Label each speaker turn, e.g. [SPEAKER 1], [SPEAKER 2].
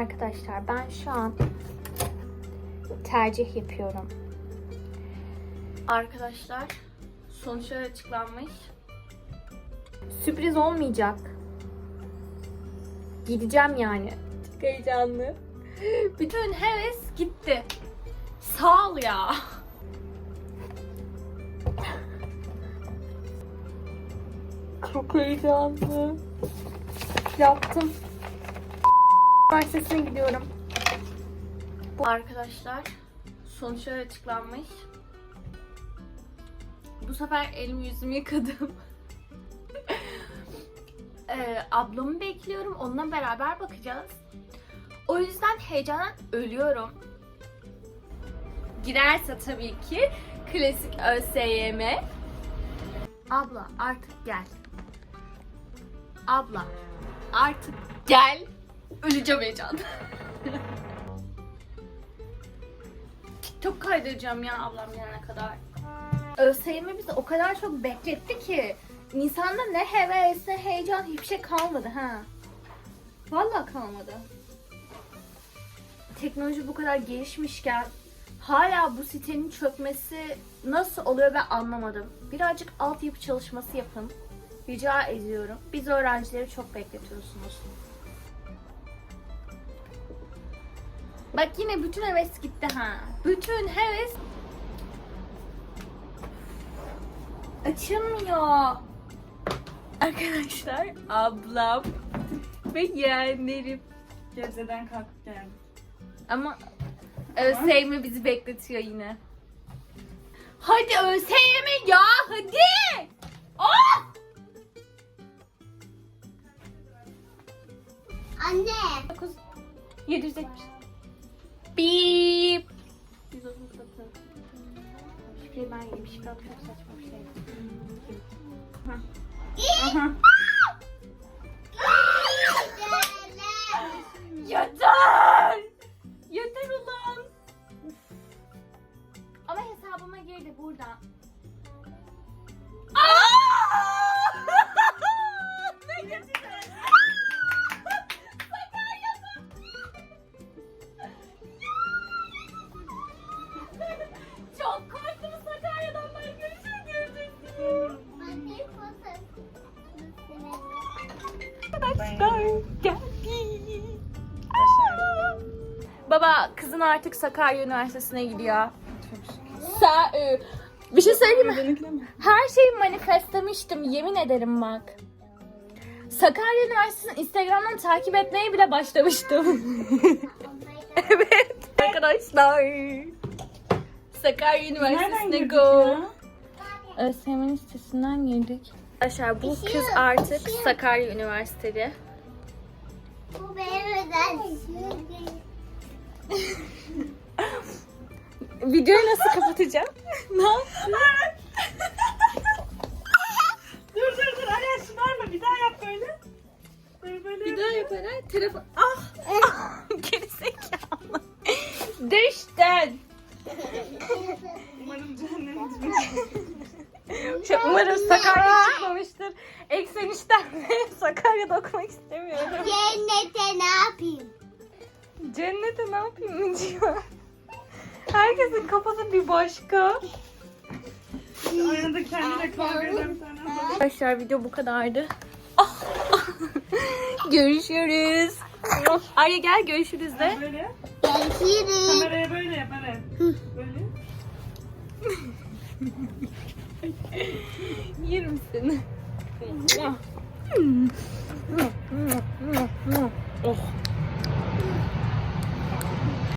[SPEAKER 1] Arkadaşlar ben şu an tercih yapıyorum. Arkadaşlar sonuçlar açıklanmış. Sürpriz olmayacak. Gideceğim yani. Çok heyecanlı. Bütün heves gitti. Sağ ol ya. Çok heyecanlı. Yaptım. Üniversitesine gidiyorum. Bu arkadaşlar sonuçlar açıklanmış. Bu sefer elimi yüzümü yıkadım. ee, ablamı bekliyorum. Onunla beraber bakacağız. O yüzden heyecandan ölüyorum. Girerse tabii ki klasik ÖSYM. Abla artık gel. Abla artık gel. Öleceğim heyecan. TikTok kaydıracağım ya ablam gelene kadar. ÖSYM bizi o kadar çok bekletti ki insanda ne heves ne heyecan hiçbir şey kalmadı ha. Vallahi kalmadı. Teknoloji bu kadar gelişmişken hala bu sitenin çökmesi nasıl oluyor ben anlamadım. Birazcık altyapı çalışması yapın. Rica ediyorum. Biz öğrencileri çok bekletiyorsunuz. Bak yine bütün heves gitti ha. Bütün heves açılmıyor. Arkadaşlar ablam ve yeğenlerim.
[SPEAKER 2] Gebze'den kalkıp geldik.
[SPEAKER 1] Ama ÖSYM bizi bekletiyor yine. Hadi ÖSYM ya hadi. Oh!
[SPEAKER 3] Anne.
[SPEAKER 1] 9 770. Bip. 139. Şifreyi ben yedim. Şifre çok saçma bir şey.
[SPEAKER 2] Aha.
[SPEAKER 1] Geldi. Baba kızın artık Sakarya Üniversitesi'ne gidiyor.
[SPEAKER 2] Çok şükür.
[SPEAKER 1] Sa e, bir şey söyleyeyim mi? Her şeyi manifestlemiştim yemin ederim bak. Sakarya Üniversitesi'ni Instagram'dan takip etmeye bile başlamıştım. evet arkadaşlar. Sakarya Üniversitesi'ne go.
[SPEAKER 2] ya?
[SPEAKER 1] ÖSYM'nin sitesinden girdik. Arkadaşlar bu kız artık Sakarya Üniversiteli.
[SPEAKER 3] Bu benim özel.
[SPEAKER 1] Videoyu nasıl kapatacağım? ne yaptın?
[SPEAKER 2] Dur dur dur Aya şımarma bir daha yap böyle. Böyle böyle.
[SPEAKER 1] Bir daha yaparak telefon... Ah! ah Gerizekalı. Düştün.
[SPEAKER 2] Umarım cehennem
[SPEAKER 1] Şey, umarım Sakarya çıkmamıştır. Eksen işten Sakarya'da okumak istemiyorum.
[SPEAKER 3] Cennete ne yapayım?
[SPEAKER 1] Cennete ne yapayım Müciva? Herkesin kafası bir başka.
[SPEAKER 2] Aynada tane adam.
[SPEAKER 1] Arkadaşlar video bu kadardı. Ah! görüşürüz. Arya gel görüşürüz de.
[SPEAKER 2] Böyle.
[SPEAKER 3] Görüşürüz.
[SPEAKER 2] Kameraya böyle yap. Böyle.
[SPEAKER 1] Yerim seni. oh.